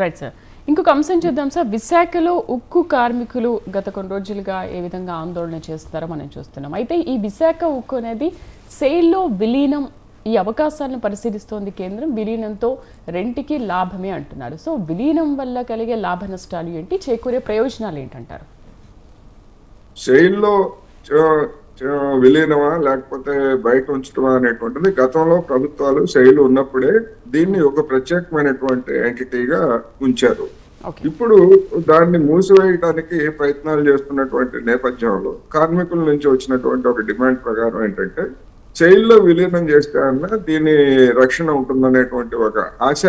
Right sir ఇంకొక అంశం చూద్దాం సార్ విశాఖలో ఉక్కు కార్మికులు గత కొన్ని రోజులుగా ఏ విధంగా ఆందోళన చేస్తున్నారో మనం చూస్తున్నాం. అయితే ఈ విశాఖ ఉక్కు అనేది సేల్లో విలీనం ఈ అవకాశాలను పరిశీలిస్తోంది కేంద్రం. విలీనంతో రెంటికి లాభమే అంటున్నారు. సో విలీనం వల్ల కలిగే లాభ నష్టాలు ఏంటి? చేకూరే ప్రయోజనాలు ఏంటంటారు? శైలిలో విలీనమా లేకపోతే బయట ఉంచడమా అనేటువంటిది గతంలో ప్రభుత్వాలు శైలి ఉన్నప్పుడే దీన్ని ఒక ప్రత్యేకమైనటువంటి ఎంటిటీగా ఉంచారు. ఇప్పుడు దాన్ని మూసివేయడానికి ప్రయత్నాలు చేస్తున్నటువంటి నేపథ్యంలో కార్మికుల నుంచి వచ్చినటువంటి ఒక డిమాండ్ ప్రకారం ఏంటంటే శైలిలో విలీనం చేస్తే అన్న దీని రక్షణ ఉంటుందనేటువంటి ఒక ఆశ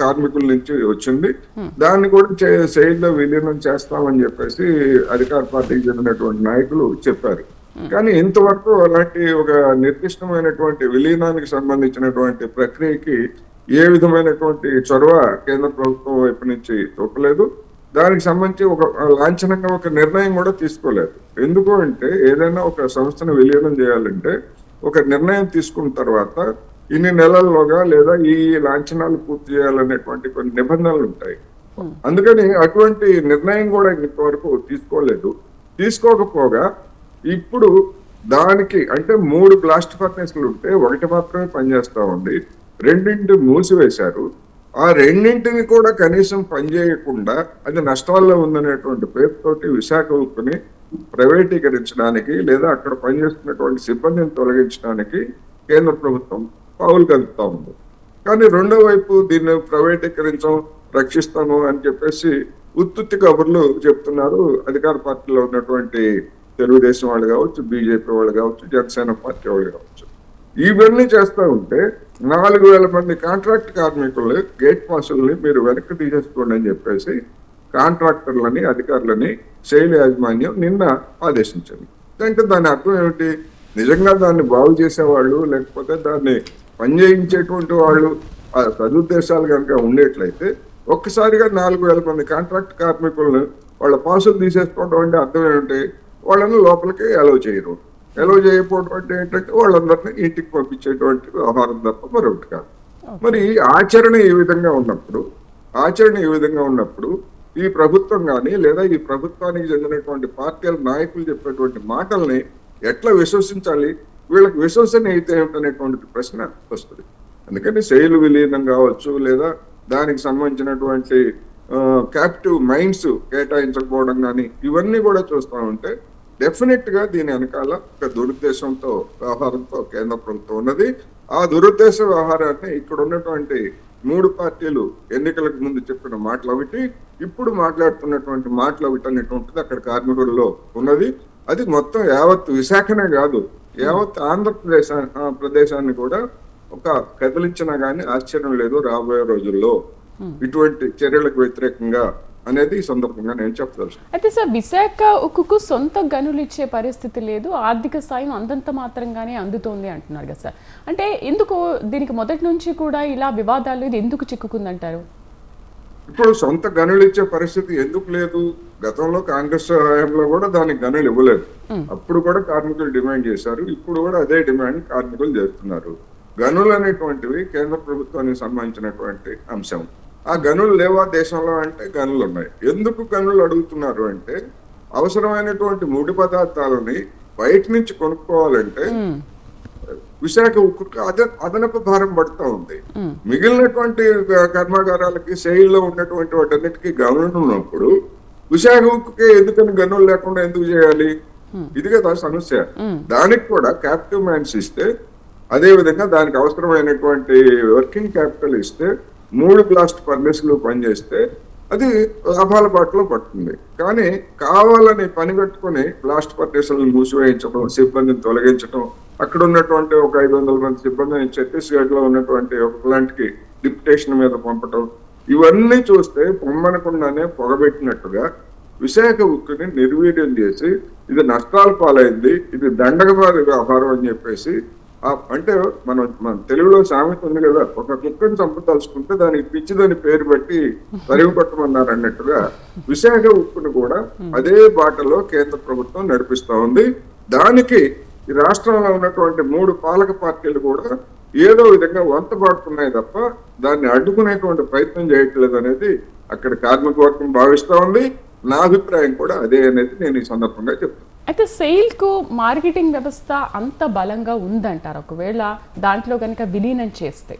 కార్మికుల నుంచి వచ్చింది. దాన్ని కూడా శైలిలో విలీనం చేస్తామని చెప్పేసి అధికార పార్టీకి చెందినటువంటి నాయకులు చెప్పారు. కానీ ఇంతవరకు అలాంటి ఒక నిర్దిష్టమైనటువంటి విలీనానికి సంబంధించినటువంటి ప్రక్రియకి ఏ విధమైనటువంటి చొరవ కేంద్ర ప్రభుత్వం వైపు నుంచి చూపలేదు. దానికి సంబంధించి ఒక లాంఛనంగా ఒక నిర్ణయం కూడా తీసుకోలేదు. ఎందుకు అంటే ఏదైనా ఒక సంస్థను విలీనం చేయాలంటే ఒక నిర్ణయం తీసుకున్న తర్వాత ఇన్ని నెలల్లోగా లేదా ఈ లాంఛనాలు పూర్తి చేయాలనేటువంటి కొన్ని నిబంధనలు ఉంటాయి. అందుకని అటువంటి నిర్ణయం కూడా ఇంతవరకు తీసుకోలేదు. తీసుకోకపోగా ఇప్పుడు దానికి అంటే మూడు బ్లాస్ట్ ఫర్నేస్లు ఉంటే ఒకటి మాత్రమే పనిచేస్తా ఉంది. రెండింటి మూసివేశారు. ఆ రెండింటిని కూడా కనీసం పనిచేయకుండా అది నష్టాల్లో ఉందనేటువంటి పేరుతోటి విశాఖ ఉక్కుని ప్రైవేటీకరించడానికి లేదా అక్కడ పనిచేస్తున్నటువంటి సిబ్బందిని తొలగించడానికి కేంద్ర ప్రభుత్వం పావులు కలుపుతా ఉంది. కానీ రెండో వైపు దీన్ని ప్రైవేటీకరించం రక్షిస్తాము అని చెప్పేసి ఉత్తుత్తి కబుర్లు చెప్తున్నారు అధికార పార్టీలో ఉన్నటువంటి తెలుగుదేశం వాళ్ళు కావచ్చు బీజేపీ వాళ్ళు కావచ్చు జనసేన పార్టీ వాళ్ళు కావచ్చు. ఇవన్నీ చేస్తూ ఉంటే నాలుగు వేల మంది కాంట్రాక్ట్ కార్మికులు గేట్ పాసుల్ని మీరు వెనక్కి తీసేసుకోండి అని చెప్పేసి కాంట్రాక్టర్లని అధికారులని శైలి యాజమాన్యం నిన్న ఆదేశించింది. అంటే దాని అర్థం ఏమిటి? నిజంగా దాన్ని బాగు చేసేవాళ్ళు లేకపోతే దాన్ని పనిచేయించేటువంటి వాళ్ళు సదుద్దేశాలు కనుక ఉండేట్లయితే ఒక్కసారిగా నాలుగు వేల మంది కాంట్రాక్ట్ కార్మికులను వాళ్ళ పాసులు తీసేసుకోవడం అంటే అర్థం ఏమిటి? వాళ్ళని లోపలికి అలౌ చేయరు. అలౌ చేయకపోవడం అంటే ఏంటంటే వాళ్ళందరినీ ఇంటికి పంపించేటువంటి వ్యవహారం తప్ప మరొకటి కాదు. మరి ఆచరణ ఈ విధంగా ఉన్నప్పుడు ఆచరణ ఈ విధంగా ఉన్నప్పుడు ఈ ప్రభుత్వం కానీ లేదా ఈ ప్రభుత్వానికి చెందినటువంటి పార్టీల నాయకులు చెప్పేటువంటి మాటల్ని ఎట్లా విశ్వసించాలి? వీళ్ళకి విశ్వసనీయత ఏమిటనేటువంటి ప్రశ్న వస్తుంది. అందుకని శైలు విలీనం కావచ్చు లేదా దానికి సంబంధించినటువంటి క్యాప్టివ్ మైండ్స్ కేటాయించకపోవడం కానీ ఇవన్నీ కూడా చూస్తా ఉంటే డెఫినెట్గా దీని వెనకాల ఒక దురుద్దేశంతో వ్యవహారంతో కేంద్ర ప్రభుత్వం ఉన్నది. ఆ దురుద్దేశ వ్యవహారాన్ని ఇక్కడ ఉన్నటువంటి మూడు పార్టీలు ఎన్నికలకు ముందు చెప్పిన మాటలు ఒకటి ఇప్పుడు మాట్లాడుతున్నటువంటి మాటలు ఒకటి అనేటువంటిది అక్కడ కార్మికుల్లో ఉన్నది. అది మొత్తం యావత్ విశాఖనే కాదు యావత్ ఆంధ్రప్రదేశ్ ప్రదేశాన్ని కూడా ఒక కదిలించినా గానీ ఆశ్చర్యం లేదు రాబోయే రోజుల్లో. ఇటువంటి చర్యలకు వ్యతిరేకంగా అనేది ఈ సందర్భంగా నేను చెప్పదలుచు అయితే సార్ విశాఖ ఉక్కుకు సొంత గనులు ఇచ్చే పరిస్థితి లేదు. ఆర్థిక సాయం అందంత మాత్రంగానే అందుతోంది అంటున్నారు కదా సార్. అంటే ఎందుకు దీనికి మొదటి నుంచి కూడా ఇలా వివాదాలు ఇది ఎందుకు చిక్కుకుందంటారు? ఇప్పుడు సొంత గనులు ఇచ్చే పరిస్థితి ఎందుకు లేదు? గతంలో కాంగ్రెస్ హయాంలో కూడా దానికి గనులు ఇవ్వలేదు. అప్పుడు కూడా కార్మికులు డిమాండ్ చేశారు. ఇప్పుడు కూడా అదే డిమాండ్ కార్మికులు చేస్తున్నారు. గనులు అనేటువంటివి కేంద్ర ప్రభుత్వానికి సంబంధించినటువంటి అంశం. ఆ గనులు లేవా దేశంలో అంటే గనులు ఉన్నాయి. ఎందుకు గనులు అడుగుతున్నారు అంటే అవసరమైనటువంటి ముడి పదార్థాలని బయట నుంచి కొనుక్కోవాలంటే విశాఖ ఉక్కుకి అద అదనపు భారం పడుతూ ఉంది. మిగిలినటువంటి కర్మాగారాలకి శైలిలో ఉన్నటువంటి వాటన్నిటికీ గనులు ఉన్నప్పుడు విశాఖ ఉక్కుకి ఎందుకని గనులు లేకుండా ఎందుకు చేయాలి? ఇది కదా సమస్య. దానికి కూడా క్యాపిటల్ మ్యాన్స్ ఇస్తే అదే విధంగా దానికి అవసరమైనటువంటి వర్కింగ్ క్యాపిటల్ ఇస్తే మూడు బ్లాస్ట్ ఫర్నెస్లు పనిచేస్తే అది లాభాల బాటలో పడుతుంది. కానీ కావాలని పని పెట్టుకుని బ్లాస్ట్ ఫర్నెస్లను మూసివేయించడం సిబ్బందిని తొలగించడం అక్కడ ఉన్నటువంటి ఒక ఐదు వందల మంది సిబ్బందిని ఛత్తీస్గఢ్లో ఉన్నటువంటి ఒక ప్లాంట్కి డిప్యుటేషన్ మీద పంపటం ఇవన్నీ చూస్తే పొమ్మనకుండానే పొగబెట్టినట్టుగా విశాఖ ఉక్కుని నిర్వీర్యం చేసి ఇది నష్టాల పాలైంది ఇది దండగబారి వ్యవహారం అని చెప్పేసి అంటే మనం మన తెలుగులో సామెత ఉంది కదా ఒక కుక్కని చంపదలుచుకుంటే దానికి పిచ్చిదని పేరు పెట్టి తరిగి కొట్టమన్నారు అన్నట్టుగా విశాఖ ఉక్కును కూడా అదే బాటలో కేంద్ర ప్రభుత్వం నడిపిస్తా ఉంది. దానికి ఈ రాష్ట్రంలో ఉన్నటువంటి మూడు పాలక పార్టీలు కూడా ఏదో విధంగా వంత పాడుతున్నాయి తప్ప దాన్ని అడ్డుకునేటువంటి ప్రయత్నం చేయట్లేదు అనేది అక్కడ కార్మిక వర్గం భావిస్తా ఉంది. నా అభిప్రాయం కూడా అదే అనేది నేను ఈ సందర్భంగా చెప్తాను. అయితే సెయిల్కు మార్కెటింగ్ వ్యవస్థ అంత బలంగా ఉందంటారు. ఒకవేళ దాంట్లో కనుక విలీనం చేస్తే.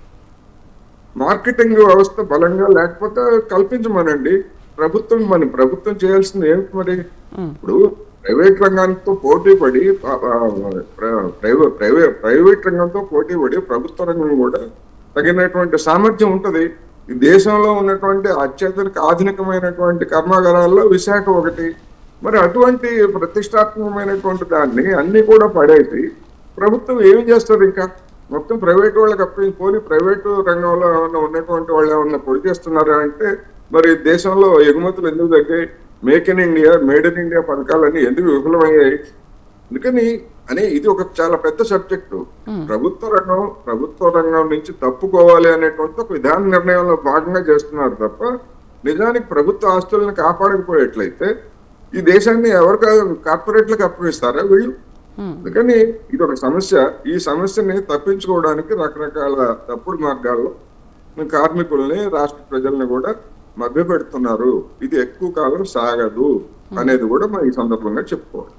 మార్కెటింగ్ వ్యవస్థ బలంగా లేకపోతే కల్పించమనండి. ప్రభుత్వం మన ప్రభుత్వం చేయాల్సింది ఏమిటి మరి? ఇప్పుడు ప్రైవేట్ రంగంతో పోటీ పడి ప్రైవేట్ ప్రైవేట్ రంగంతో పోటీ పడి ప్రభుత్వ రంగం కూడా తగినటువంటి సామర్థ్యం ఉంటది. దేశంలో ఉన్నటువంటి అత్యధిక ఆధునికమైనటువంటి కర్మాగారాల్లో విశాఖ ఒకటి. మరి అటువంటి ప్రతిష్టాత్మకమైనటువంటి దాన్ని అన్ని కూడా పడేసి ప్రభుత్వం ఏమి చేస్తుంది ఇంకా? మొత్తం ప్రైవేట్ వాళ్ళకి అప్పగించి ప్రైవేటు రంగంలో ఏమైనా ఉన్నటువంటి వాళ్ళు ఏమన్నా పొడి చేస్తున్నారా అంటే మరి దేశంలో ఎగుమతులు ఎందుకు తగ్గాయి? Make in India made in India పథకాలన్నీ ఎందుకు విఫలమయ్యాయి? అందుకని అని ఇది ఒక చాలా పెద్ద సబ్జెక్టు. ప్రభుత్వ రంగం ప్రభుత్వ రంగం నుంచి తప్పుకోవాలి అనేటువంటి ఒక విధాన నిర్ణయంలో భాగంగా చేస్తున్నారు తప్ప నిజానికి ప్రభుత్వ ఆస్తులను కాపాడకపోయేట్లయితే ఈ దేశాన్ని ఎవరికి కార్పొరేట్లకు అప్పగిస్తారా వీళ్ళు? అందుకని ఇది ఒక సమస్య. ఈ సమస్యని తప్పించుకోవడానికి రకరకాల తప్పుడు మార్గాల్లో కార్మికుల్ని రాష్ట్ర ప్రజల్ని కూడా మభ్య పెడుతున్నారు ఇది ఎక్కువ కాలం సాగదు అనేది కూడా మనం ఈ సందర్భంగా చెప్పుకోవాలి.